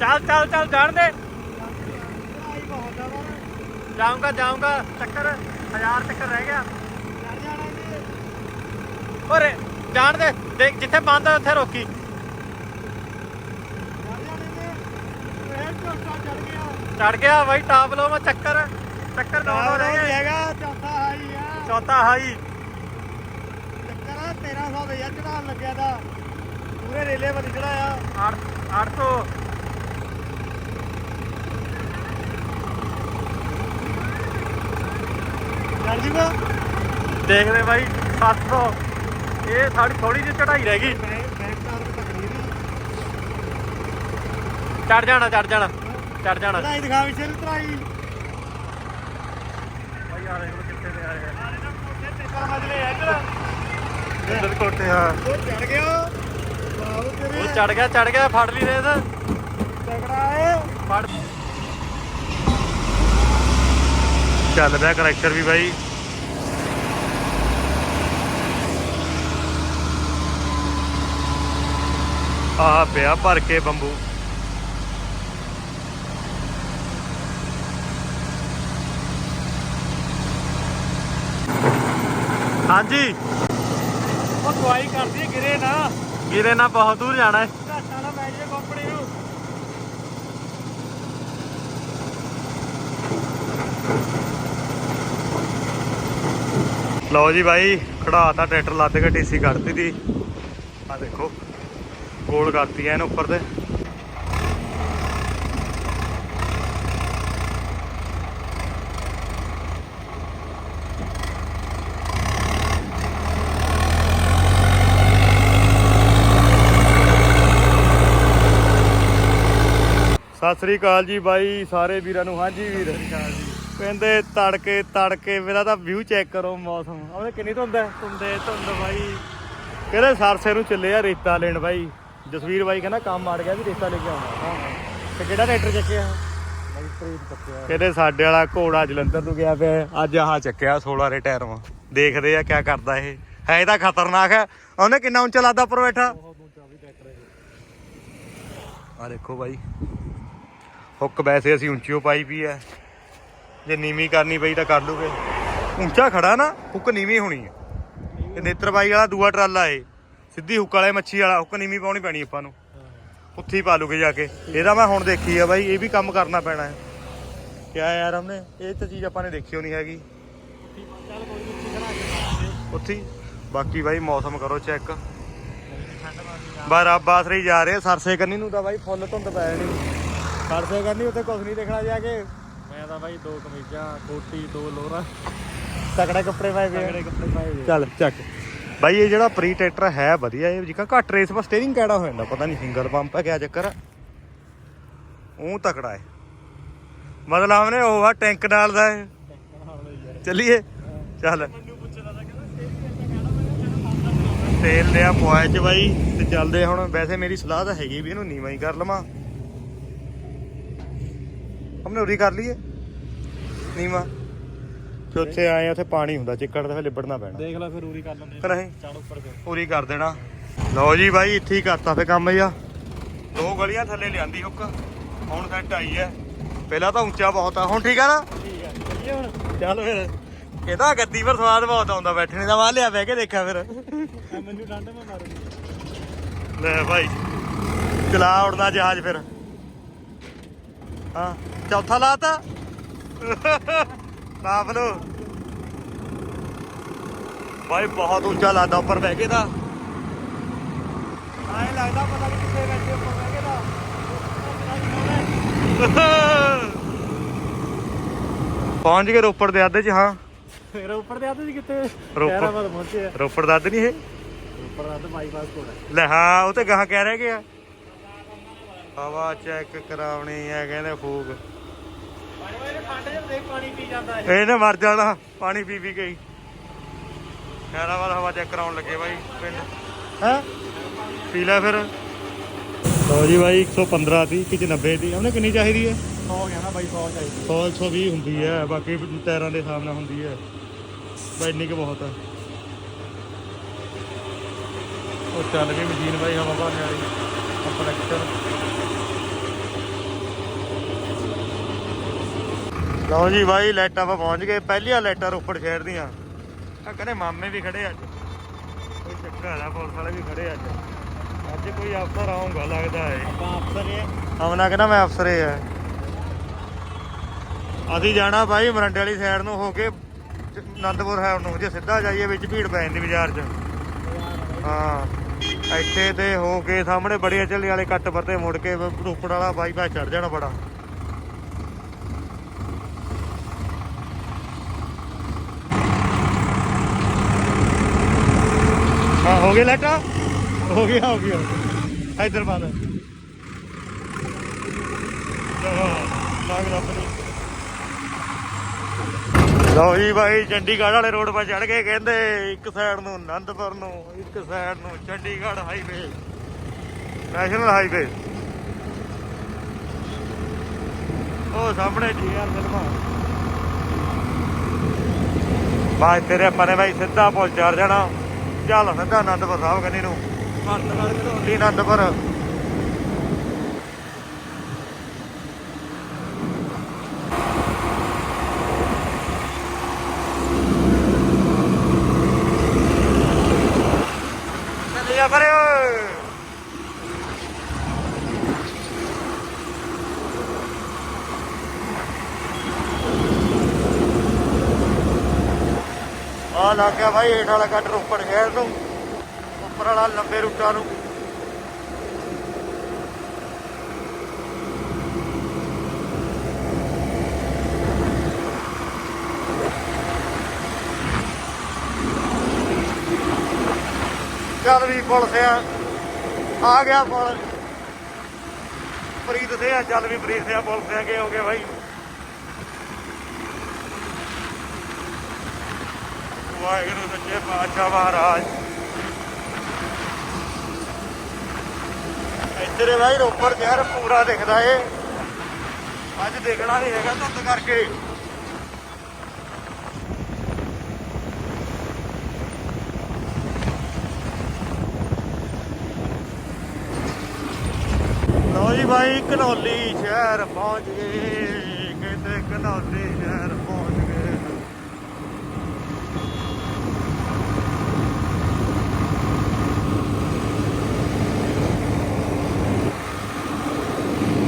ਚੱਲ ਚੱਲ ਚੱਲ ਜਾਣ ਦੇ। ਪਰ ਜਾਊਂਗਾ ਜਾਊਂਗਾ। ਚੱਕਰ ਹਜ਼ਾਰ ਚੱਕਰ ਰਹਿ ਗਿਆ। ਓਰੇ ਜਾਣ ਦੇ। ਦੇਖ ਜਿੱਥੇ ਬੰਦ ਆ ਉੱਥੇ ਰੋਕੀ। ਚੜ ਨੇ ਗਿਆ ਗਿਆ ਬਾਈ ਟਾਪ ਲੋ ਮੈਂ ਚੱਕਰ। ਚੱਕਰ ਦੋ ਦੋ ਰਹਿ ਹੈਗਾ ਚੌਥਾ ਹਾਈ। ਆ ਚੌਥਾ ਹਾਈ ਚੱਕਰ ਆ 1300 ਦੇ ਯਾਰ ਚੜਾਉਣ ਲੱਗਿਆ ਦਾ ਪੂਰੇ ਰੇਲੇ ਵੱਲ ਚੜਾਇਆ 8 800 ਚੜ ਜੂਗਾ। ਦੇਖਦੇ ਬਾਈ 700 ਇਹ ਸਾਡੀ ਥੋੜੀ ਜਿਹੀ ਚੜਾਈ ਰਹਿ ਗਈ। ਕਾਰ ਚੜ ਜਾਣਾ ਚੜ ਜਾਣਾ ਚੜ ਜਾਣਾ। ਚੜਾਈ ਦਿਖਾ ਵਿਸ਼ੇ ਨੂੰ ਚੜਾਈ ਬਾਈ ਆ ਦੇਖੋ ਕਿੱਥੇ ਤੇ ਆਏ ਆ ਆਰੇ ਦਾ ਕੋਠੇ ਤੇ ਪਰ ਮਜਲੇ ਇੱਧਰ ਇੱਧਰ ਕੋਟੇ ਹਾਂ। ਉਹ ਚੜ ਗਿਆ। ਉਹ ਚੜ ਗਿਆ ਚੜ ਗਿਆ ਫੜ ਲਈ ਰੇਸ। ਤਗੜਾ ਏ ਫੜ। ਚੱਲ ਪਿਆ ਕਰੈਕਟਰ ਵੀ ਬਾਈ। ਆ ਪਿਆ ਭਰ ਕੇ ਬੰਬੂ। ਹਾਂਜੀ। ਉਹ ਦਵਾਈ ਕਰਦੀ ਗਿਰੇ ਨਾ। ਗਿਰੇ ਨਾ ਬਹੁਤ ਦੂਰ ਜਾਣਾ ਹੈ ਘਾਟਾ ਨਾ ਪੈ ਜੇ ਕੰਪਨੀ ਨੂੰ ਲਓ ਜੀ ਬਾਈ, ਖੜਾਤਾ ਟਰੈਕਟਰ ਲੱਦ ਕੇ ਟੀਸੀ ਕੱਢਤੀ ਦੀ। ਆ ਦੇਖੋ, ਗੋਲ ਕਰਤੀ ਐ ਇਹਨੂੰ ਉੱਪਰ ਤੇ। ਸਤਿ ਸ੍ਰੀ ਅਕਾਲ ਜੀ ਬਾਈ, ਸਾਰੇ ਵੀਰਾਂ ਨੂੰ। ਹਾਂਜੀ ਵੀਰ। ਕਹਿੰਦੇ ਤੜਕੇ ਤੜਕੇ ਮੇਰਾ ਤਾਂ ਵਿਊ ਚੈੱਕ ਕਰੋ ਮੌਸਮ। ਉਹਦੇ ਕਿੰਨੀ ਧੁੰਦ ਹੈ? ਧੁੰਦੇ ਧੁੰਦ ਬਾਈ। ਕਹਿੰਦੇ ਸਰਸੇ ਨੂੰ ਚੱਲੇ ਆ ਰੇਤਾ ਲੈਣ ਬਾਈ। ਜਸਵੀਰ ਬਾਈ ਕਹਿੰਦਾ ਕੰਮ ਆੜ ਗਿਆ ਵੀ ਰੇਤਾ ਲੈ ਕੇ ਆਉਣਾ। ਤੇ ਕਿਹੜਾ ਟਰੈਕਟਰ ਚੱਕਿਆ? ਕਹਿੰਦੇ ਸਾਡੇ ਵਾਲਾ ਘੋੜਾ ਜਲੰਧਰ ਨੂੰ ਗਿਆ ਪਿਆ ਅੱਜ ਆਹ ਚੱਕਿਆ 16 ਰੇ ਟਾਇਰ ਦੇਖਦੇ ਆ ਕਿਆ ਕਰਦਾ ਇਹ। ਹੈ ਤਾਂ ਖਤਰਨਾਕ ਹੈ। ਉਹਨੇ ਕਿੰਨਾ ਉੱਚਾ ਲਾਦਾ ਉੱਪਰ ਬੈਠਾ? ਆ ਦੇਖੋ ਬਾਈ। ਹੁੱਕ ਵੈਸੇ ਅਸੀਂ ਉੱਚੀਓ ਪਾਈ ਵੀ ਐ ਜੇ ਨੀਵੀਂ ਕਰਨੀ ਪਈ ਤਾਂ ਕਰ ਲੂਗੇ। ਉੱਚਾ ਖੜਾ ਨਾ, ਹੁੱਕ ਨੀਵੀਂ ਹੋਣੀ ਐ ਇਹ ਨੇਤਰ ਵਾਲਾ ਦੂਆ ਟਰਾਲਾ ਏ। ਸਿੱਧੀ ਹੁੱਕ ਵਾਲੇ ਮੱਛੀ ਵਾਲਾ, ਹੁੱਕ ਨੀਵੀਂ ਪਾਉਣੀ ਪੈਣੀ ਆਪਾਂ ਨੂੰ। ਉੱਥੇ ਹੀ ਪਾ ਲੂਗੇ ਜਾ ਕੇ। ਇਹਦਾ ਮੈਂ ਹੁਣ ਦੇਖੀ ਆ ਬਾਈ, ਇਹ ਵੀ ਕੰਮ ਕਰਨਾ ਪੈਣਾ ਹੈ। ਕਿਆ ਯਾਰ ਹਮਨੇ? ਇਹ ਤਾਂ ਚੀਜ਼ ਆਪਾਂ ਨੇ ਦੇਖੀ ਹੋਣੀ ਹੈਗੀ। ਉੱਥੇ ਬਾਕੀ ਬਾਈ, ਮੌਸਮ ਕਰੋ ਚੈੱਕ। ਠੰਡ ਮਾਰਦੀ ਰੱਬ ਆਸਰੇ ਜਾ ਰਹੇ ਸਰਸੇ ਕੰਨੀ ਨੂੰ ਤਾਂ ਬਾਈ ਫੁੱਲ ਧੁੰਦ ਪੈ ਜਾਣੀ। ਸਰਸੇ ਕੰਨੀ ਉੱਤੇ ਕੁਝ ਨਹੀਂ ਦੇਖਣਾ ਜਾ ਕੇ। ਮੈਂ ਤਾਂ ਬਾਈ ਦੋ ਕਮੀਜ਼ਾਂ ਕੋਟੀ ਦੋ ਲੋਰਾ। ਤਕੜੇ ਕੱਪੜੇ ਪਾਏ ਤਗੜੇ ਕੱਪੜੇ ਪਾਏ ਹੋਏ ਚੱਲ ਚੱਕ। ਬਾਈ ਇਹ ਜਿਹੜਾ ਪ੍ਰੀ ਟਰੈਕਟਰ ਹੈ ਵਧੀਆ। ਇਹ ਜਿਕਾ ਘੱਟ ਰੇਸ ਪਰ ਸਟੀਅਰਿੰਗ ਕਿਹੜਾ ਹੋ ਜਾਂਦਾ ਪਤਾ ਨਹੀਂ ਸਿੰਗਲ ਪੰਪ ਹੈ ਕਿਆ ਚੱਕਰ। ਉਹ ਤਕੜਾ ਹੈ। ਮਤਲਬ ਹਮਨੇ ਉਹ ਆ ਟੈਂਕ ਨਾਲ ਦਾ ਹੈ। ਚੱਲੀਏ। ਚੱਲ। ਮੈਨੂੰ ਪੁੱਛਦਾ ਤਾਂ ਕਹਿੰਦਾ ਤੇਲ ਲਿਆ ਪੁਆਇ ਚ ਬਾਈ ਤੇ ਚੱਲਦੇ ਹੁਣ। ਵੈਸੇ ਮੇਰੀ ਸਲਾਹ ਤਾਂ ਹੈਗੀ ਵੀ ਇਹਨੂੰ ਨੀਵਾਂ ਹੀ ਕਰ ਲਵਾਂ। ਹਮਨੇ ਉਰੀ ਕਰ ਲਈਏ ਨੀਵਾਂ ਫਿਰ ਉੱਥੇ ਆਏ ਆ, ਉੱਥੇ ਪਾਣੀ ਹੁੰਦਾ ਚਿੱਕੜ ਤੇ ਫਿਰ ਲਿਬੜਨਾ ਪੈਣਾ ਦੇਖ ਲੈ ਫਿਰ ਉਰੀ ਕਰ ਲੈਂਦੇ ਫਿਰ ਅਸੀਂ ਚੜ ਉੱਪਰ ਜਾ ਪੂਰੀ ਕਰ ਦੇਣਾ ਲਓ ਜੀ ਬਾਈ ਇੱਥੇ ਹੀ ਕਰਤਾ ਫੇ ਕੰਮ ਆ ਦੋ ਗਲੀਆਂ ਥੱਲੇ ਲਿਆਂਦੀ ਹੁੱਕ ਹੁਣ ਸੈੱਟ ਆਈ ਐ ਪਹਿਲਾਂ ਤਾਂ ਉੱਚਾ ਬਹੁਤ ਆ ਹੁਣ ਠੀਕ ਆ ਨਾ ਠੀਕ ਹੈ ਚੱਲੀਏ ਹੁਣ ਚੱਲ ਫਿਰ ਇਹਦਾ ਗੱਦੀ ਪਰ ਸਵਾਦ ਬਹੁਤ ਆਉਂਦਾ ਬੈਠਣੇ ਦਾ ਵਾਹ ਲਿਆ ਬਹਿ ਕੇ ਦੇਖਿਆ ਫਿਰ ਮੈਨੂੰ ਠੰਡ ਮੈਂ ਮਾਰੂੰਗੀ ਲੈ ਭਾਈ ਚਲਾ ਉੜਦਾ ਜਹਾਜ਼ ਫਿਰ ਹਾਂ ਚੌਥਾ ਲਾਤਾ। ਨਾਪ ਲੋ ਭਾਈ ਬਹੁਤ ਉੱਚਾ ਲਾਦਾ ਉੱਪਰ ਬਹਿ ਕੇ ਤਾਂ। ਆਏ ਲੱਗਦਾ ਪਤਾ ਨਹੀਂ ਕਿੱਥੇ ਬੈਠੇ ਉੱਪਰ ਬਹਿ ਕੇ ਦਾ ਪਹੁੰਚ ਗਏ ਰੋਪੜ ਦੇ ਅੱਧੇ ਚ ਹਾਂ। ਫਿਰ ਉੱਪਰ ਦੇ ਆਦੇ ਸੀ ਕਿੱਥੇ? ਰੋਪੜ। ਪਹੁੰਚੇ ਰੋਪੜ ਦਾ ਅੱਧ ਨਹੀਂ ਇਹ? ਉੱਪਰ ਦਾ ਬਾਈਪਾਸ ਕੋਲ ਲੈ ਹਾਂ ਉਹ ਤੇ ਗਾਹਾਂ ਕਹਿ ਰਹਿ ਗਿਆ ਹਵਾ ਚੈੱਕ ਕਰਾਉਣੀ ਹੈ ਕਹਿੰਦੇ ਫੂਕ। ਬਾਈ ਬਾਈ ਠੰਡ ਜਿਹਾ ਦੇਖ ਪਾਣੀ ਪੀ ਜਾਂਦਾ ਇਹ ਇਹਨੇ ਮਰ ਜਾਣਾ ਪਾਣੀ ਪੀ ਪੀ ਕੇ ਖੈਰਾਬਾਦ ਹਵਾ ਚੈੱਕ ਕਰਾਉਣ ਲੱਗੇ ਬਾਈ ਪਿੰਡ। ਹੈ? ਪੀ ਲੈ ਫਿਰ। ਲੋ ਜੀ ਬਾਈ 115 ਦੀ ਕਿ 90 ਦੀ ਉਹਨੇ ਕਿੰਨੀ ਚਾਹੀਦੀ ਹੈ? 100 ਗਿਆ ਨਾ ਬਾਈ 100 ਚਾਹੀਦੀ 100 120 ਹੁੰਦੀ ਹੈ ਬਾਕੀ ਟਾਇਰਾਂ ਦੇ ਹਿਸਾਬ ਨਾਲ ਹੁੰਦੀ ਹੈ। ਬਾਈ ਇੰਨੀ ਕੁ ਬਹੁਤ ਹੈ ਉਹ ਚੱਲ ਗਈ ਮਸ਼ੀਨ ਬਾਈ ਹਵਾ ਭਰਨੇ ਵਾਲੀ। ਕੰਪਰੈਕਟਰ ਲਓ ਜੀ ਬਾਈ ਲਾਈਟਾਂ ਆਪਾਂ ਪਹੁੰਚ ਗਏ। ਪਹਿਲੀਆਂ ਲਾਈਟਾਂ ਰੋਪੜ ਸ਼ਹਿਰ ਦੀਆਂ ਆ ਕਹਿੰਦੇ ਮਾਮੇ ਵੀ ਖੜੇ ਅੱਜ। ਕੋਈ ਚੱਕਰ ਆ ਪੁਲਿਸ ਵਾਲੇ ਵੀ ਖੜੇ ਅੱਜ। ਅੱਜ ਕੋਈ ਅਫਸਰ ਆਉਂਗਾ ਲੱਗਦਾ ਹੈ ਆਪਾਂ ਅਫਸਰ ਹੈ ਆਉਣਾ ਕਹਿੰਦਾ ਮੈਂ ਅਫਸਰ ਹੀ ਅਸੀਂ ਜਾਣਾ ਬਾਈ ਮਰੰਡੇ ਵਾਲੀ ਸਾਈਡ ਨੂੰ ਹੋ ਕੇ ਆਨੰਦਪੁਰ ਸਾਹਿਬ ਨੂੰ। ਜੇ ਸਿੱਧਾ ਜਾਈਏ ਵਿੱਚ ਭੀੜ ਪੈ ਜਾਂਦੀ ਬਾਜ਼ਾਰ 'ਚ। ਹਾਂ ਇੱਥੇ ਤੇ ਹੋ ਕੇ ਸਾਹਮਣੇ ਬੜੀਆਂ ਚੱਲੇ ਵਾਲੇ ਕੱਟ ਪਰਤੇ ਮੁੜ ਕੇ ਰੋਪੜ ਵਾਲਾ ਬਾਈਪਾਸ ਚੜ ਜਾਣਾ ਬੜਾ। ਹਾਂ ਹੋ ਗਿਆ ਲੈਟਾ ਹੋ ਗਿਆ ਹੋ ਗਿਆ ਇਧਰ ਬਾਦ ਲਓ ਜੀ ਭਾਈ ਚੰਡੀਗੜ੍ਹ ਵਾਲੇ ਰੋਡ 'ਤੇ ਚੜ ਗਏ, ਕਹਿੰਦੇ ਇੱਕ ਸਾਈਡ ਨੂੰ ਆਨੰਦਪੁਰ ਨੂੰ, ਇੱਕ ਸਾਈਡ ਨੂੰ ਚੰਡੀਗੜ੍ਹ ਹਾਈਵੇ ਨੈਸ਼ਨਲ ਹਾਈਵੇ ਉਹ ਸਾਹਮਣੇ ਜੀਆਰ ਫਿਲਮਾਂ ਬਾਈ, ਤੇਰੇ ਆਪਾਂ ਨੇ ਬਾਈ ਸਿੱਧਾ ਪੁਲ ਚੜ ਜਾਣਾ। ਚੱਲ ਸਿੱਧਾ ਆਨੰਦਪੁਰ ਸਾਹਿਬ ਕੰਨੀ ਨੂੰ ਘੜੋਲੀ ਆਨੰਦਪੁਰ ਚੱਲ ਜਾ ਪਰੇ ਓਏ ਆ ਲੱਗ ਗਿਆ ਭਾਈ, ਹੇਠ ਵਾਲਾ ਕੱਟ ਰੋਪੜ ਸ਼ਹਿਰ ਨੂੰ, ਉੱਪਰ ਵਾਲਾ ਲੰਬੇ ਰੂਟਾਂ ਨੂੰ। ਚੱਲ ਵੀ ਪੁਲਿਸ ਆ ਆ ਗਿਆ ਪੁਲ ਪ੍ਰੀਤ ਸੇ ਆ, ਚੱਲ ਵੀ ਪ੍ਰੀਤ ਸੇ ਆ, ਪੁਲਿਸ ਆ ਗਏ ਹੋ ਗਏ ਭਾਈ। ਵਾਹਿਗੁਰੂ ਸੱਚੇ ਪਾਤਸ਼ਾਹ ਮਹਾਰਾਜ। ਇੱਧਰ ਭਾਈ ਰੋਪੜ ਸ਼ਹਿਰ ਪੂਰਾ ਦਿਖਦਾ ਏ। ਅੱਜ ਦੇਖਣਾ ਨਹੀਂ ਹੈਗਾ ਧੁੰਦ ਕਰਕੇ। ਲਓ ਜੀ ਭਾਈ ਘਨੌਲੀ ਸ਼ਹਿਰ ਪਹੁੰਚ ਗਏ। ਕਹਿੰਦੇ ਘਨੌਲੀ ਸ਼ਹਿਰ ਪਹੁੰਚ ਗਏ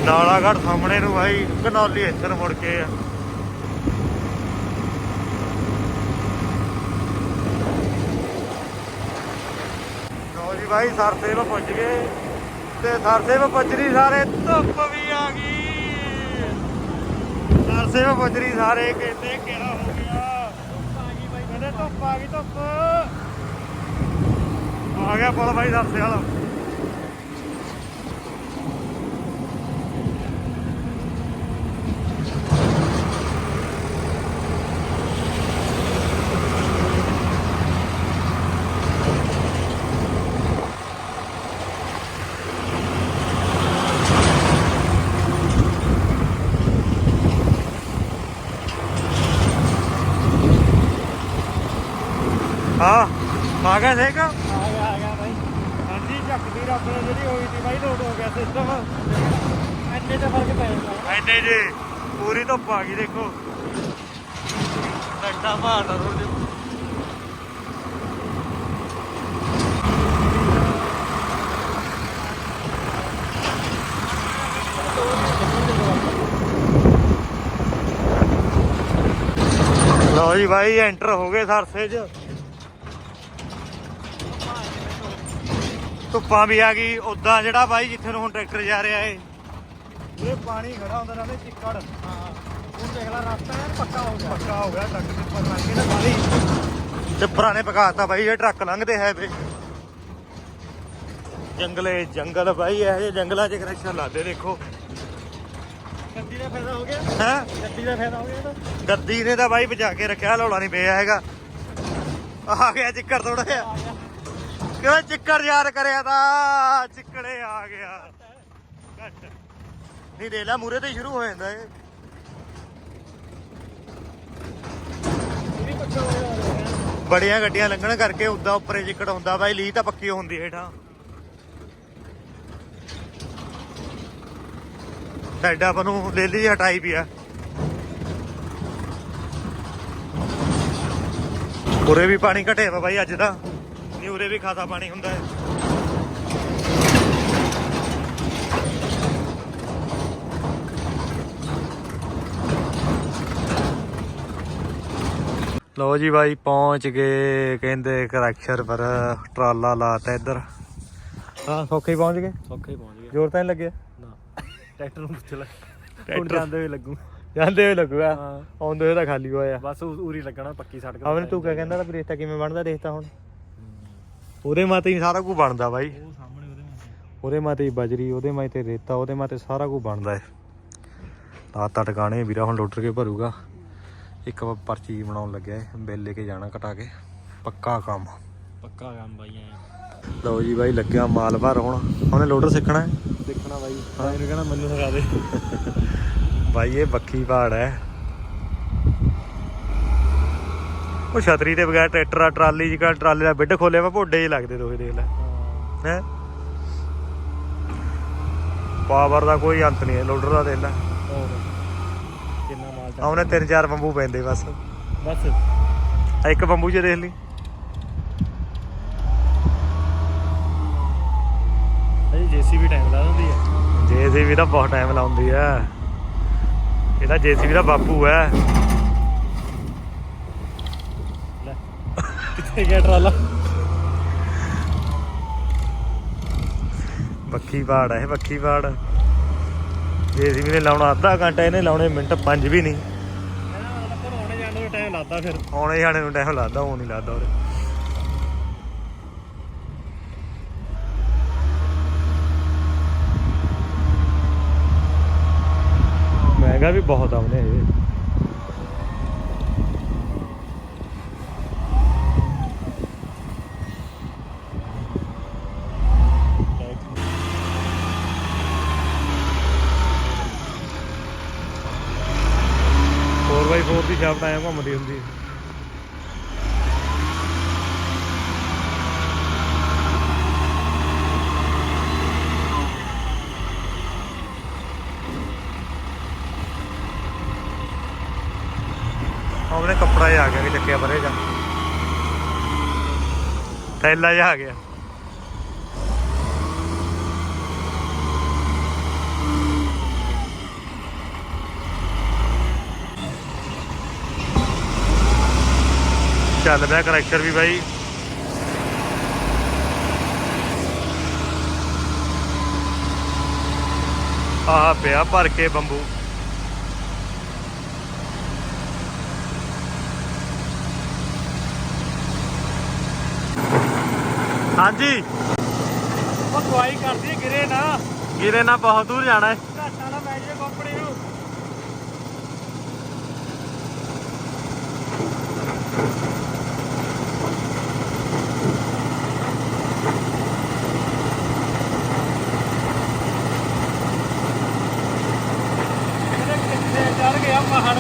ਨਾਲਾਗੜ ਸਾਹਮਣੇ ਨੂੰ ਭਾਈ ਘਨੌਲੀ ਇੱਧਰ ਮੁੜ ਕੇ ਆ। ਲਓ ਜੀ ਭਾਈ ਸਰਸੇਵ ਪੁੱਜ ਗਏ। ਤੇ ਸਰਸੇਵ ਪੁੱਜਰੀ ਸਾਰੇ ਧੁੱਪ ਵੀ ਆ ਗਈ। ਸਰਸੇਵ ਪੁੱਜਰੀ ਸਾਰੇ ਕਹਿੰਦੇ ਕਿਹੜਾ ਹੋ ਗਿਆ? ਧੁੱਪ ਆ ਗਈ ਬਾਈ। ਕਹਿੰਦੇ ਧੁੱਪ ਆ ਗਈ, ਧੁੱਪ। ਆ ਗਿਆ ਪੁਲ ਭਾਈ ਸਰਸੇ ਵਾਲਾ ਹਾਂ ਆ ਗਿਆ ਸੇਕ ਆ ਗਿਆ ਆ ਗਿਆ ਬਾਈ ਹਾਂਜੀ ਝੱਕਦੀ ਰੱਬ ਨੇ ਜਿਹੜੀ ਹੋਈ ਸੀ ਬਾਈ ਲੋਡ ਹੋ ਗਿਆ ਸਿਸਟਮ ਐਨੇ ਤਾਂ ਫ਼ਰਕ ਪੈ ਜਾਂਦਾ ਐਨੇ ਜੇ ਪੂਰੀ ਧੁੱਪ ਆ ਗਈ ਦੇਖੋ ਲੱਟਾ ਮਾਰਦਾ ਰੋਡ ਦੇ ਲਓ ਜੀ ਭਾਈ ਐਂਟਰ ਹੋ ਗਏ ਸਰਸੇ 'ਚ ਧੁੱਪਾਂ ਵੀ ਆ ਗਈ ਉਦਾਂ ਜਿਹੜਾ ਬਾਈ ਜਿੱਥੇ ਨੂੰ ਹੁਣ ਟਰੈਕਟਰ ਜਾ ਰਿਹਾ ਏ। ਇਹ ਪਾਣੀ ਖੜਾ ਹੁੰਦਾ ਨਾਲੇ ਚਿੱਕੜ। ਹਾਂ। ਹੁਣ ਦੇਖ ਲੈ ਰਸਤਾ ਐਨ ਪੱਕਾ ਹੋ ਗਿਆ। ਪੱਕਾ ਹੋ ਗਿਆ ਟੱਕ ਦੇ ਪਰ ਲੰਘ ਕੇ ਨਾ ਬਾਈ ਤੇ ਪੁਰਾਣੇ ਪਕਾਤਾ ਬਾਈ ਇਹ ਟਰੱਕ ਲੰਘਦੇ ਹੈ ਵੇ। ਜੰਗਲੇ ਜੰਗਲ ਬਾਈ ਇਹ ਜਿਹੇ ਜੰਗਲਾਂ 'ਚ ਕਨੈਕਸ਼ਨ ਲਾਦੇ ਦੇਖੋ। ਗੱਡੀ ਦਾ ਫਾਇਦਾ ਹੋ ਗਿਆ? ਹੈ? ਗੱਡੀ ਦਾ ਫਾਇਦਾ ਹੋ ਗਿਆ ਤਾਂ ਗੱਦੀ ਨੇ ਤਾਂ ਬਾਈ ਬਚਾ ਕੇ ਰੱਖਿਆ ਲੌੜਾ ਨਹੀਂ ਪਿਆ ਹੈਗਾ। ਆ ਗਿਆ ਚਿੱਕੜ ਥੋੜਾ ਜਿਹਾ। ਓਏ ਚਿੱਕੜ ਯਾਰ ਕਰਿਆ ਤਾਂ, ਚਿੱਕੜੇ ਆ ਗਿਆ। ਨਹੀਂ ਦੇ ਲੈ ਮੂਰੇ ਤੇ ਸ਼ੁਰੂ ਹੋ ਜਾਂਦਾ ਇਹ। ਬੜੀਆਂ ਗੱਡੀਆਂ ਲੰਘਣ ਕਰਕੇ ਉਦਾਂ ਉੱਪਰੇ ਚਿੱਕੜ ਹੁੰਦਾ ਬਾਈ ਲੀ ਤਾਂ ਪੱਕੀ ਹੁੰਦੀ ਹੇਠਾਂ। ਸਾਡਾ ਆਪਾਂ ਨੂੰ ਲੇਲੀ ਹਟਾਈ ਪਿਆ ਆ। ਵੀ ਪਾਣੀ ਘਟਿਆ ਵਾ ਬਾਈ ਅੱਜ ਦਾ ਨਹੀਂ ਉਰੇ ਵੀ ਖਾਸਾ ਪਾਣੀ ਹੁੰਦਾ ਹੈ। ਲਓ ਜੀ ਬਾਈ ਪਹੁੰਚ ਗਏ ਕਹਿੰਦੇ ਕਰੈਕਸ਼ਰ ਪਰ ਟਰਾਲਾ ਲਾਤਾ ਇੱਧਰ। ਹਾਂ ਸੌਖੇ ਹੀ ਪਹੁੰਚ ਗਏ? ਸੌਖੇ ਹੀ ਪਹੁੰਚ ਗਏ। ਜ਼ੋਰ ਤਾਂ ਨਹੀਂ ਲੱਗਿਆ? ਨਾ। ਟਰੈਕਟਰ ਨੂੰ ਪੁੱਛ ਲੈ। ਟਰੈਕਟਰ- ਜਾਂਦੇ ਹੋਏ ਲੱਗੂ। ਜਾਂਦੇ ਹੋਏ ਲੱਗੂਗਾ ਹਾਂ? ਆਉਂਦੇ ਹੋਏ ਤਾਂ ਖਾਲੀ ਹੋਇਆ। ਬਸ ਉਰੀ ਲੱਗਣਾ ਪੱਕੀ ਸੜਕ ਆਵਨ ਤੂੰ ਕਿਆ ਕਹਿੰਦਾ ਤਾਂ ਰੇਤਾ ਕਿਵੇਂ ਬਣਦਾ ਦੇਖਤਾ ਹੁਣ? ਉਹਦੇ ਮਾਤੇ ਹੀ ਸਾਰਾ ਕੁਝ ਬਣਦਾ ਬਾਈ। ਉਹ ਸਾਹਮਣੇ ਉਹਦੇ ਮਾਤੇ। ਹੀ ਬਜਰੀ ਉਹਦੇ ਮਾਤੇ ਰੇਤਾ ਉਹਦੇ ਮਾਤੇ ਸਾਰਾ ਕੁਝ ਬਣਦਾ ਹੈ ਲਾਤਾ ਟਿਕਾਣੇ ਵੀਰਾ ਹੁਣ ਲੋਟਰ ਕੇ ਭਰੂਗਾ। ਇੱਕ ਪਰਚੀ ਬਣਾਉਣ ਲੱਗਿਆ ਹੈ ਬਿੱਲ ਲੈ ਕੇ ਜਾਣਾ ਕਟਾ ਕੇ। ਪੱਕਾ ਕੰਮ। ਪੱਕਾ ਕੰਮ ਬਾਈ ਐ। ਲਓ ਜੀ ਬਾਈ ਲੱਗਿਆ ਮਾਲ ਭਰ ਹੁਣ। ਉਹਨੇ ਲੋਡਰ ਸਿੱਖਣਾ ਹੈ? ਦੇਖਣਾ ਬਾਈ। ਹਾਂ। ਇਹਨੂੰ ਕਹਿਣਾ ਮੈਨੂੰ ਸਿਖਾ ਦੇ। ਬਾਈ ਇਹ ਬੱਖੀ ਪਹਾੜ ਹੈ। ਉਹ ਛਤਰੀ ਦੇ ਬਗੈਰ ਟਰੈਕਟਰ ਆ ਟਰਾਲੀ ਜਿਹਾ ਟਰਾਲੇ ਦਾ ਬਿੱਡ ਖੋਲਿਆ ਵਾ ਭੋਡੇ ਹੀ ਲੱਗਦੇ ਦੋਹੇ ਦੇਖ ਲੈ। ਹੈ। ਪਾਵਰ ਦਾ ਕੋਈ ਅੰਤ ਨਹੀਂ ਹੈ ਲੋਡਰ ਦਾ ਦੇਖ ਲੈ। ਕਿੰਨਾ ਮਾਲ ਚੱਲ ਆਉਨੇ ਤਿੰਨ ਚਾਰ ਬੰਬੂ ਪੈਂਦੇ ਬਸ। ਬਸ। ਆਹ ਇੱਕ ਬੰਬੂ 'ਚ ਦੇਖ ਲਈ। ਅਜੇ ਜੇਸੀਬੀ ਟਾਈਮ ਲਾ ਦਿੰਦੀ ਹੈ ਜੇਸੀਬੀ ਦਾ ਬਹੁਤ ਟਾਈਮ ਲਾਉਂਦੀ ਆ। ਇਹਦਾ ਜੇਸੀਬੀ ਦਾ ਬਾਪੂ ਹੈ ਕਿੱਥੇ ਗਿਆ ਟਰਾਲਾ ਬੱਖੀ ਪਹਾੜ ਹੈ ਇਹ, ਬੱਖੀ ਪਹਾੜ ਜੇਸੀਬੀ ਨੇ ਲਾਉਣਾ, ਅੱਧਾ ਘੰਟਾ ਇਹਨੇ ਲਾਉਣੇ, ਮਿੰਟ ਪੰਜ ਵੀ ਨਹੀਂ। ਆਉਣੇ ਜਾਣ ਨੂੰ ਟਾਈਮ ਲੱਗਦਾ ਫਿਰ ਆਉਣੇ ਜਾਣੇ ਨੂੰ ਟਾਈਮ ਲੱਗਦਾ ਉਹ ਨਹੀਂ ਲੱਗਦਾ ਉਹਦੇ ਮਹਿੰਗਾ ਵੀ ਬਹੁਤ ਆਉਨੇ ਇਹ ਫੋਰ ਬਾਈ ਫੋਰ ਦੀ ਸ਼ਾਫਟ ਆਇਆ ਘੁੰਮਦੀ ਹੁੰਦੀ ਉਹਨੇ ਕੱਪੜਾ ਜਿਹਾ ਆ ਗਿਆ ਕਿ ਚੱਕਿਆ ਪਰੇ ਜਾ। ਥੈਲਾ ਜਿਹਾ ਆ ਗਿਆ। ਚੱਲ ਪਿਆ ਕਰੈਕਟਰ ਵੀ ਬਾਈ। ਆਹ ਪਿਆ ਭਰ ਕੇ ਬੰਬੂ। ਹਾਂਜੀ। ਉਹ ਦਵਾਈ ਕਰਦੀ ਹੈ ਗਿਰੇ ਨਾ। ਗਿਰੇ ਨਾ ਬਹੁਤ ਦੂਰ ਜਾਣਾ ਹੈ। ਘਾਟਾ ਨਾ ਪੈ ਜਾਵੇ ਕੰਪਨੀ ਨੂੰ ਕਿੱਥੇ ਚੜ ਗਿਆ ਪਹਾੜ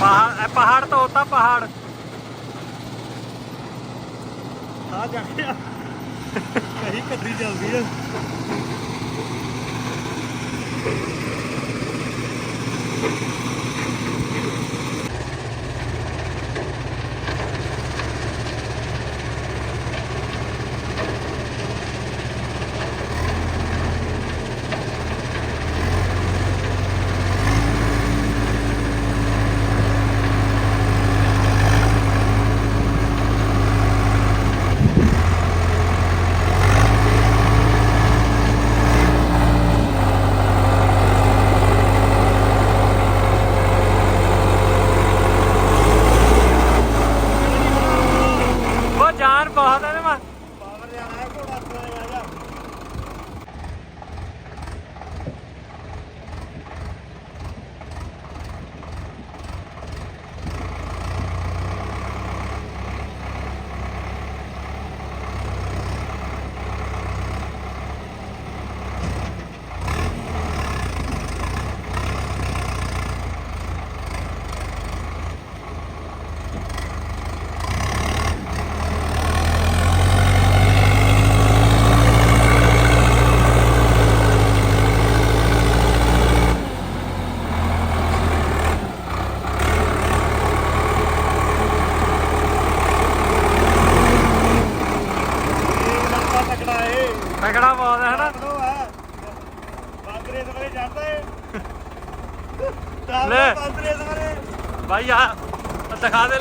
ਪਰ ਪਹਾੜ ਪਹਾੜ। ਤੋਂ ਆ ਜਾ ਗਿਆ ਕਹੀ ਕੱਦੀ ਚੱਲਦੀ ਹੈ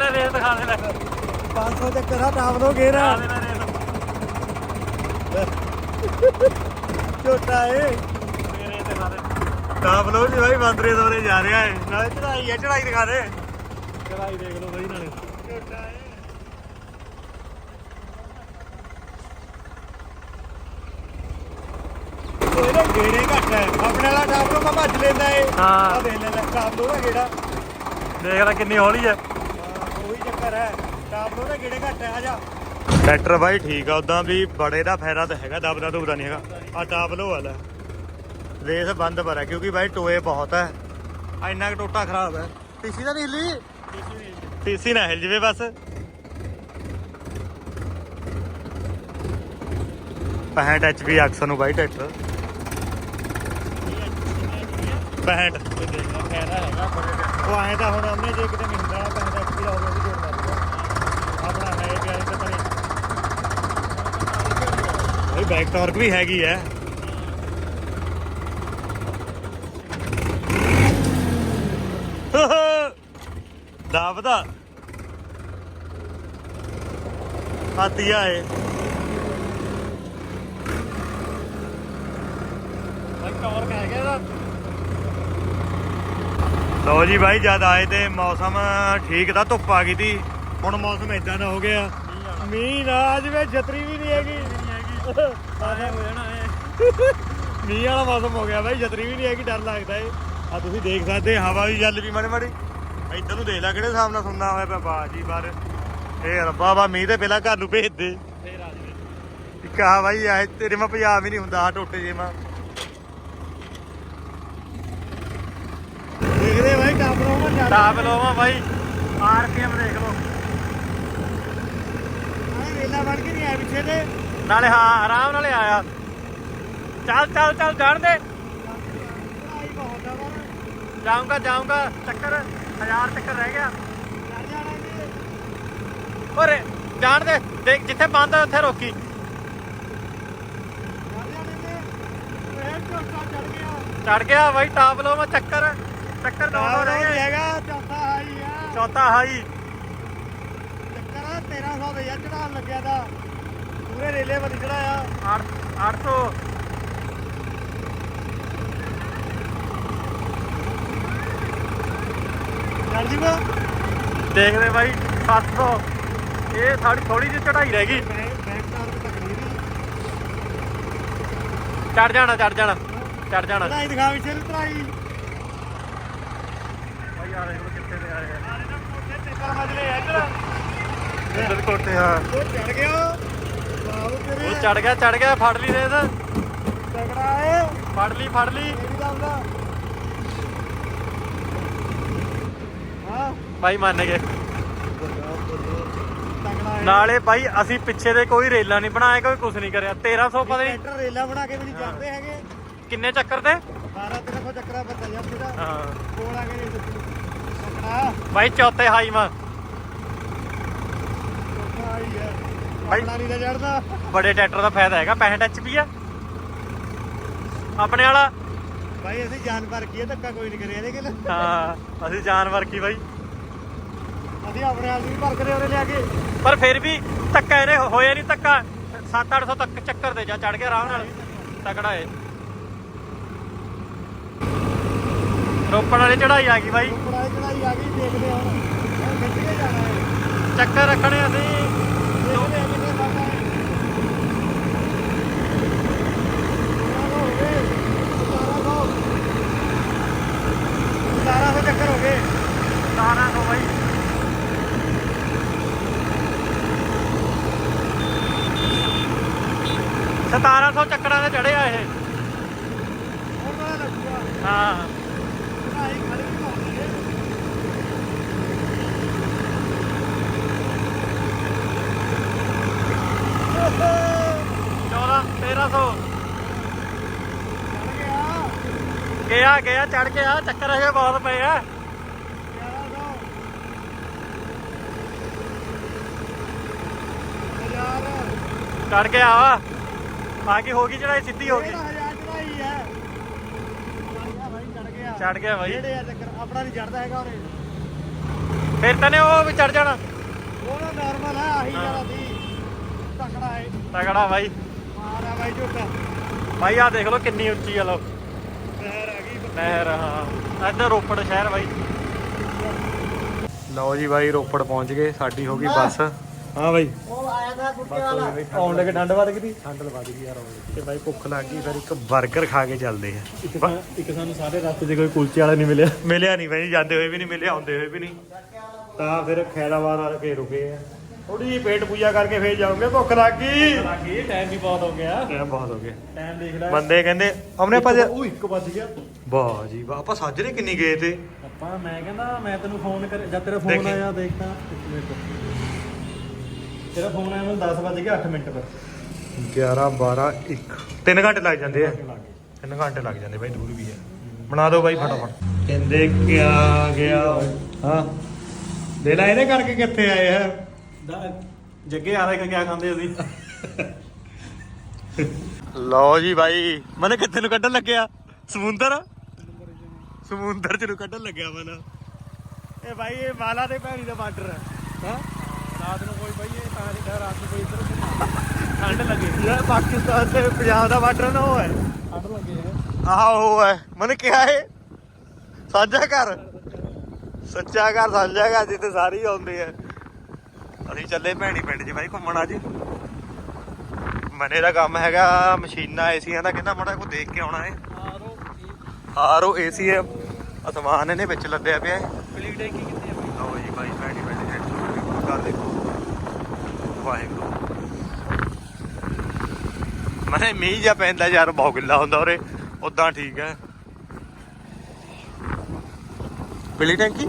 ਲੈ ਰੇਸ ਦਿਖਾ ਦੇ ਲੈ। 500 ਚੱਕਰ ਆ ਟਾਪ ਲੋ ਗੇਰ ਦਿਖਾ ਦੇ ਲੈ ਰੇਸ ਝੋਟਾ ਏ। ਰੇਸ ਦਿਖਾ ਦੇ। ਟਾਪ ਲੋ ਜੀ ਬਾਈ ਬੰਦਰੇ ਸਵਰੇ ਜਾ ਰਿਹਾ ਹੈ ਨਾਲੇ ਚੜਾਈ ਹੈ ਚੜਾਈ ਦਿਖਾ ਦੇ। ਚੜਾਈ ਦੇਖ ਲਓ ਬਾਈ ਨਾਲੇ। ਝੋਟਾ ਏ। ਗੇੜੇ ਘੱਟ ਹੈ ਆਪਣੇ ਵਾਲਾ ਟਾਪ ਲੋ ਮੈਂ ਭੱਜ ਲੈਂਦਾ ਏ। ਹਾਂ। ਆ ਦੇਖ ਲੈ ਲੈ ਟਾਪ ਲੋ ਦਾ ਗੇੜਾ। ਦੇਖ ਲੈ ਕਿੰਨੀ ਹੌਲੀ ਹਾਂ, ਹੈ। ਟਾਪ ਘੱਟ ਹੈ ਟਰੈਕਟਰ ਬਾਈ ਠੀਕ ਆ ਉਦਾਂ ਵੀ ਬੜੇ ਦਾ ਫਾਇਦਾ ਤਾਂ ਹੈਗਾ ਦਬਦਾ ਦੁਬਦਾ ਨਹੀਂ ਹੈਗਾ। ਆ ਟਾਪ ਲੋ ਵਾਲਾ। ਰੇਸ ਬੰਦ ਪਰ ਹੈ ਕਿਉਂਕਿ ਬਾਈ ਟੋਏ ਬਹੁਤ ਹੈ। ਆ ਇੰਨਾ ਕੁ ਟੋਟਾ ਖਰਾਬ ਹੈ। ਟੀਸੀ ਤਾਂ ਨਹੀਂ ਹਿੱਲੀ? ਟੀਸੀ ਨਾ ਹਿਲ ਜਵੇ ਬਸ। 65 ਐਚਪੀ ਅਕਸਰ ਨੂੰ ਬਾਈ ਟਰੈਕਟਰ। 65 ਉਹ ਆਏ ਤਾਂ ਹੁਣ ਉਹਨੇ ਜੇ ਕਿਤੇ ਨਹੀਂ ਹੁੰਦਾ 65 ਐਚਪੀ ਦਾ ਹੋਵੇ ਉਹ ਵੀ ਜੋੜ ਮਾਰੂਗਾ ਆਪਣਾ ਹੈ ਪਿਆਰੇ ਤੇ ਪਰੇ ਬਈ ਬੈਕ ਟਾਰਕ ਵੀ ਹੈਗੀ ਹੈ। ਦਬਦਾ। ਹਾਤੀਆ ਏ। ਟੌਰਕ ਹੈਗਾ ਇਹਦਾ। ਲੋ ਜੀ ਬਾਈ ਜਦ ਆਏ ਤੇ ਮੌਸਮ ਠੀਕ ਤਾਂ ਧੁੱਪ ਆ ਗਈ ਤੀ। ਹੁਣ ਮੌਸਮ ਇਦਾਂ ਦਾ ਹੋ ਗਿਆ। ਮੀਂਹ ਨਾ ਅੱਜ ਵੇ ਛਤਰੀ ਵੀ ਨਹੀਂ ਹੈਗੀ। ਆਏ ਹੋ ਜਾਣਾ ਏ ਮੀਂਹ ਵਾਲਾ ਮੌਸਮ ਹੋ ਗਿਆ ਬਾਈ ਛਤਰੀ ਵੀ ਨਹੀਂ ਹੈਗੀ ਡਰ ਲੱਗਦਾ ਏ। ਆ ਤੁਸੀਂ ਦੇਖ ਸਕਦੇ ਹਵਾ ਵੀ ਚੱਲ ਵੀ ਮਾੜੀ ਮਾੜੀ। ਇੱਧਰ ਨੂੰ ਦੇਖ ਲੈ ਕਿਹੜੇ ਹਿਸਾਬ ਨਾਲ ਸੁਣਨਾ ਹੋਇਆ ਪਿਆ ਬਾਹ ਜੀ ਬਾਹਰ। ਇਹ ਰੱਬਾ ਵਾ ਮੀਂਹ ਤੇ ਪਹਿਲਾਂ ਘਰ ਨੂੰ ਭੇਜ ਦੇ ਫੇਰ ਆ ਜਵੇ। ਇੱਕ ਆ ਬਾਈ ਆ ਤੇਰੇ ਮਾ ਪੰਜਾਬ ਹੀ ਨਹੀਂ ਹੁੰਦਾ ਆ ਟੋਟੇ ਜੇ ਮਾ। ਦੇਖਦੇ ਬਾਈ ਟਾਪ ਲੋ ਜਾ ਟਾਪ। ਲਵਾਂ ਬਾਈ। ਆਰਪੀਐਮ ਦੇਖ ਲਓ। ਆਹ ਵੇਲਾ ਬਣ ਕੇ ਨਹੀਂ ਆਇਆ ਪਿੱਛੇ ਤੇ। ਨਾਲੇ ਹਾਂ, ਆਰਾਮ ਨਾਲੇ ਆਇਆ। ਚੱਲ ਚੱਲ ਚੱਲ, ਜਾਣ ਦੇ। ਜਾਊਂਗਾ ਜਾਊਂਗਾ। ਚੱਕਰ, ਹਜ਼ਾਰ ਚੱਕਰ ਰਹਿ ਗਿਆ। ਚੜ ਓਰੇ, ਜਾਣ ਦੇ। ਦੇਖ, ਜਿੱਥੇ ਬੰਦ ਆ, ਉੱਥੇ ਰੋਕੀ। ਚੜ ਗਿਆ ਚੜ ਗਿਆ ਬਾਈ, ਟਾਪ ਲਵਾਂ ਚੱਕਰ। ਚੱਕਰ ਦੋ ਰਹਿ ਗਏ ਚੌਥਾ ਹਾਈ। ਆ ਚੌਥਾ ਹਾਈ ਚੱਕਰ ਆ 1300 ਦੇ ਚੜਾਉਣ ਲੱਗਿਆ ਦਾ ਪੂਰੇ ਰੇਲੇ ਵੱਲ ਚੜਾਇਆ 8 800 ਚੜ ਜੂਗਾ ਦੇਖਦੇ ਬਾਈ 700 ਇਹ ਸਾਡੀ ਥੋੜੀ ਜਿਹੀ ਚੜਾਈ ਰਹਿ ਗਈ। ਚੜ ਜਾਣਾ ਚੜ ਜਾਣਾ ਚੜ ਜਾਣਾ। ਚੜਾਈ ਦਿਖਾ ਵਿਚੇ ਚੜਾਈ ਬਾਈ ਆ ਦੇਖੋ ਕਿੱਥੇ ਤੇ ਆ ਆਰੇ ਦਾ ਕੋਠੇ ਤੇ ਕਰ ਮਜਲੇ ਇੱਧਰ। ਇੱਧਰ ਕੋਟੇ ਹਾਂ। ਉਹ ਚੜ ਗਿਆ। ਉਹ ਚੜ ਗਿਆ ਚੜ ਗਿਆ ਫੜ ਲਈ ਰੇਸ। ਤਗੜਾ ਏ। ਫੜ ਲਈ ਫੜ ਲਈ। ਹਾਂ। ਬਾਈ ਮੰਨ ਗਏ। ਨਾਲੇ ਬਾਈ ਅਸੀਂ ਪਿੱਛੇ ਦੇ ਕੋਈ ਰੇਲਾ ਨਹੀਂ ਬਣਾਇਆ ਕੋਈ ਕੁਝ ਨਹੀਂ ਕਰਿਆ। 1300 ਪਤਾ ਨਹੀਂ ਟਰੈਕਟਰ ਰੇਲਾ ਬਣਾ ਕੇ ਵੀ ਨਹੀਂ ਜਾਂਦੇ ਹੈਗੇ। ਕਿੰਨੇ ਚੱਕਰ ਤੇ? 12 1300 ਚੱਕਰਾ ਪਤਾ ਯਾਰ ਤੇਰਾ। ਹਾਂ। ਕੋਲ ਆ ਕੇ ਤਗੜਾ ਬਾਈ ਚੌਥੇ ਹਾਈ ਮਾ ਆਈ ਹੈ ਭਾਈ- ਆਪਣਾ ਨਹੀਂ ਤਾਂ ਚੜਦਾ ਬੜੇ ਟਰੈਕਟਰ ਦਾ ਫਾਇਦਾ ਹੈਗਾ 65 ਐਚਪੀ ਆ। ਆਪਣੇ ਵਾਲਾ। ਭਾਈ ਅਸੀਂ ਜਾਨ ਪਰ ਕੀ ਹੈ ਧੱਕਾ ਕੋਈ ਨਹੀਂ ਕਰਿਆ ਇਹਦੇ ਕੋਲ। ਹਾਂ ਅਸੀਂ ਜਾਨਵਰ ਕੀ ਬਾਈ। ਅਸੀਂ ਆਪਣੇ ਆਪ ਨੂੰ ਵੀ ਭਰ ਕਰੇ ਉਹਨੇ ਲਿਆ ਕੇ। ਪਰ ਫਿਰ ਵੀ ਧੱਕਾ ਇਹਨੇ ਹੋਇਆ ਨਹੀਂ ਧੱਕਾ। 7-800 ਤੱਕ ਚੱਕਰ ਤੇ ਜਾ ਚੜ ਗਿਆ ਆਰਾਮ ਨਾਲ। ਤਕੜਾ ਏ। ਰੋਪੜ ਵਾਲੀ ਚੜਾਈ ਆ ਗਈ ਬਾਈ। ਪੜਾਈ ਚੜਾਈ ਆ ਗਈ ਦੇਖਦੇ ਹੁਣ। ਹੁਣ ਖਿੱਚ ਕੇ ਜਾਣਾ ਹੈ ਚੱਕਰ ਰੱਖਣੇ ਅਸੀਂ ਦੇਖਦੇ ਹਾਂ ਕਿੰਨੇ ਬਾਬਾ ਹੈ ਹੋ ਗਏ 1700 1700 ਚੱਕਰ ਹੋ ਗਏ 1700 ਬਾਈ ਸਤਾਰਾਂ ਸੌ ਚੱਕਰਾਂ ਦੇ ਚੜੇ ਆ ਇਹ ਹਾਂ। 14 1300 ਗਿਆ ਗਿਆ ਚੜ ਕੇ ਆ ਚੱਕਰ ਅਜੇ ਬਹੁਤ ਪਏ ਆ। ਚੜ ਕੇ ਆ। ਬਾਕੀ ਹੋ ਗਈ ਚੜਾਈ ਸਿੱਧੀ ਹੋ ਗਈ। ਚੜ ਗਿਆ ਬਾਈ। ਆਪਣਾ ਨਹੀਂ ਚੜਦਾ ਹੈਗਾ ਫਿਰ ਤਾਂ ਨੇ ਉਹ ਵੀ ਚੜ ਜਾਣਾ। ਉਹ ਨਾਰਮਲ ਆ ਆਹੀ ਜਾਣਾ ਸੀ। ਤਕੜਾ ਹੈ। ਤਗੜਾ ਬਾਈ। ਮਾਰਾ ਬਾਈ ਝੋਟਾ। ਬਾਈ ਆ ਦੇਖ ਲਓ ਕਿੰਨੀ ਉੱਚੀ ਆ ਲੋ ਨਹਿਰ ਆ ਗਈ ਨਹਿਰ ਹਾਂ। ਇੱਧਰ ਰੋਪੜ ਸ਼ਹਿਰ ਬਾਈ। ਲਓ ਜੀ ਬਾਈ ਰੋਪੜ ਪਹੁੰਚ ਗਏ। ਸਾਡੀ ਹੋ ਗਈ ਬੱਸ। ਹਾਂ ਬਾਈ। ਉਹ ਆਇਆ ਤਾਂ ਕੁੱਤੇ ਵਾਲਾ। ਆਉਣ ਲੱਗੇ ਠੰਡ ਵੱਧ ਗਈ। ਠੰਡ ਵੱਧ ਗਈ ਯਾਰ ਤੇ ਬਾਈ ਭੁੱਖ ਲੱਗ ਗਈ ਫਿਰ ਇੱਕ 버ਗਰ ਖਾ ਕੇ ਚੱਲਦੇ ਆ। ਇੱਕ ਸਾਨੂੰ ਸਾਰੇ ਰਸਤੇ 'ਚ ਕੋਈ ਕੁਲਚੇ ਵਾਲਾ ਨਹੀਂ ਮਿਲਿਆ। ਮਿਲਿਆ ਨਹੀਂ ਬਾਈ ਜਾਂਦੇ ਹੋਏ ਵੀ ਨਹੀਂ ਮਿਲਿਆ ਆਉਂਦੇ ਹੋਏ ਵੀ ਨਹੀਂ। ਤਾਂ ਫਿਰ ਖੈਰਾਬਾਦ ਆ ਕੇ ਰੁਕੇ ਆ। ਥੋੜੀ ਜਿਹੀ ਪੇਟ ਪੂਜਾ ਕਰਕੇ ਫੇਰ ਜਾਓਗੇ ਭੁੱਖ ਲੱਗ। ਗਈ ਲੱਗੀ ਟਾਈਮ ਵੀ ਬਹੁਤ ਹੋ ਗਿਆ। ਟਾਈਮ ਬਹੁਤ ਹੋ ਗਿਆ। ਟਾਈਮ ਦੇਖ ਲੈ। ਬੰਦੇ ਕਹਿੰਦੇ ਆਪਣੇ ਭਜ ਉਹ ਇੱਕ ਵੱਜ ਗਿਆ। ਵਾਹ ਜੀ ਵਾਹ ਆਪਾਂ ਸਾਜਰੇ ਕਿੰਨੀ ਗਏ ਤੇ? ਆਪਾਂ ਮੈਂ ਕਹਿੰਦਾ ਮੈਂ ਤੈਨੂੰ ਫੋਨ ਕਰ ਜਦ ਤੇਰਾ ਦੇਖੀ। ਫੋਨ ਆਇਆ ਦੇਖ ਤਾਂ ਇੱਕ ਮਿੰਟ। ਤੇਰਾ ਫੋਨ ਆਇਆ ਮੈਨੂੰ 10 ਵੱਜ ਗਿਆ 8 ਮਿੰਟ ਪਰ। 11 12 1 3 ਘੰਟੇ ਲੱਗ ਜਾਂਦੇ ਆ। 3 ਘੰਟੇ ਲੱਗ ਜਾਂਦੇ ਬਾਈ ਦੂਰ ਵੀ ਹੈ ਬਣਾ ਦਿਓ ਬਾਈ ਫਟਾਫਟ। ਕਹਿੰਦੇ ਕਿਆ ਗਿਆ? ਹਾਂ। ਦੇ ਲੈ ਇਹਦੇ ਕਰਕੇ ਕਿੱਥੇ ਆਏ ਹੈ ਜੱਗੇ ਆ ਰਹੇ ਕਿਆ ਖਾਂਦੇ ਅਸੀਂ ਲਓ ਜੀ ਬਾਈ। ਮਨੇ ਕਿੱਥੇ ਨੂੰ ਕੱਢਣ ਲੱਗਿਆ? ਸਮੁੰਦਰ? ਸਮੁੰਦਰ ਚ ਨੂੰ ਕੱਢਣ ਲੱਗਿਆ ਮਨ। ਇਹ ਬਾਈ ਇਹ ਮਾਲਾ ਤੇ ਭੈਣੀ ਦਾ ਬਾਰਡਰ ਹੈ। ਹਾਂ? ਰਾਤ ਨੂੰ ਕੋਈ ਬਾਈ ਇਹ ਤਾਂ ਜਿਹੜਾ ਰਾਤ ਨੂੰ ਕੋਈ ਇੱਧਰ ਠੰਡ ਲੱਗੇ। ਯਾਰ ਪਾਕਿਸਤਾਨ ਤੇ ਪੰਜਾਬ ਦਾ ਬਾਰਡਰ ਨਾ ਉਹ ਹੈ ਠੰਡ ਲੱਗੇ ਆਹ ਉਹ ਹੈ। ਮਨ ਕਿਹਾ ਹੈ ਸਾਂਝਾ ਘਰ? ਸੱਚਾ ਘਰ ਸਾਂਝਾ ਘਰ ਜਿੱਥੇ ਸਾਰੇ ਹੀ ਆਉਂਦੇ ਆ ਅਸੀਂ ਚੱਲੇ ਭੈਣੀ ਪਿੰਡ 'ਚ ਬਾਈ ਘੁੰਮਣ ਅੱਜ। ਮਨੇ ਦਾ ਕੰਮ ਹੈਗਾ ਮਸ਼ੀਨਾਂ ਏਸੀਆਂ ਦਾ ਕਹਿੰਦਾ ਮੜਾ ਕੋ ਦੇਖ ਕੇ ਆਉਣਾ ਹੈ। ਆਰੋ ਆਰੋ ਏਸੀ ਹੈ। ਅਸਮਾਨ ਇਹਨੇ ਵਿੱਚ ਲੱਦਿਆ ਪਿਆ ਹੈ। ਪਲੀ ਟੈਂਕੀ ਕਿੱਥੇ ਆ ਬਾਈ? ਲਓ ਜੀ ਬਾਈ ਭੈਣੀ ਪਿੰਡ ਦੇ ਕਰ ਦੇਖੋ। ਵਾਹਿਗੁਰੂ। ਮਨੇ ਮੀਂਹ ਜਾਂ ਪੈਂਦਾ ਯਾਰ ਬਹੁਤ ਗਿੱਲਾ ਹੁੰਦਾ ਉਰੇ। ਉਦਾਂ ਠੀਕ ਹੈ। ਬਿਲੀ ਟੈਂਕੀ?